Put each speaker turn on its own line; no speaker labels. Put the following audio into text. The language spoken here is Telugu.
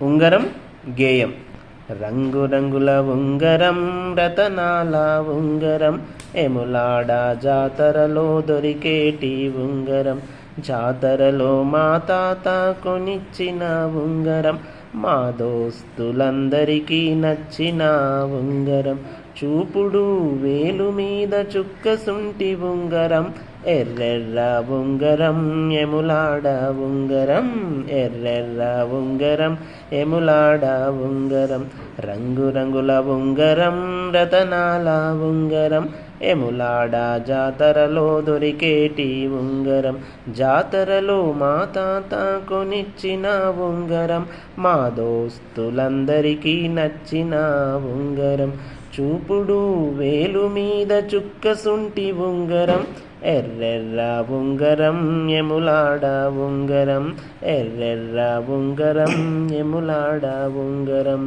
ఉంగరం గేయం. రంగురంగుల ఉంగరం రతనాల ఉంగరం ఎములాడ జాతరలో దొరికేటి ఉంగరం జాతరలో మా తాత కొనిచ్చిన ఉంగరం మా దోస్తులందరికీ నచ్చిన ఉంగరం చూపుడు వేలు మీద చుక్క సుంటి ఉంగరం ఎర్రెర్ర ఉంగరం ఎములాడ ఉంగరం ఎర్రెర్ర ఉంగరం ఎములాడ ఉంగరం రంగురంగుల ఉంగరం రతనాల ఉంగరం ఎములాడ జాతరలో దొరికేటి ఉంగరం? జాతరలో మా తాత కొనిచ్చిన ఉంగరం. మా దోస్తులందరికీ నచ్చిన ఉంగరం. చూపుడు వేలు మీద చుక్క సుంటి ఉంగరం. ఎర్రెర్ర ఉంగరం ఎములాడ ఉంగరం. ఎర్రెర్ర ఉంగరం ఎములాడ ఉంగరం.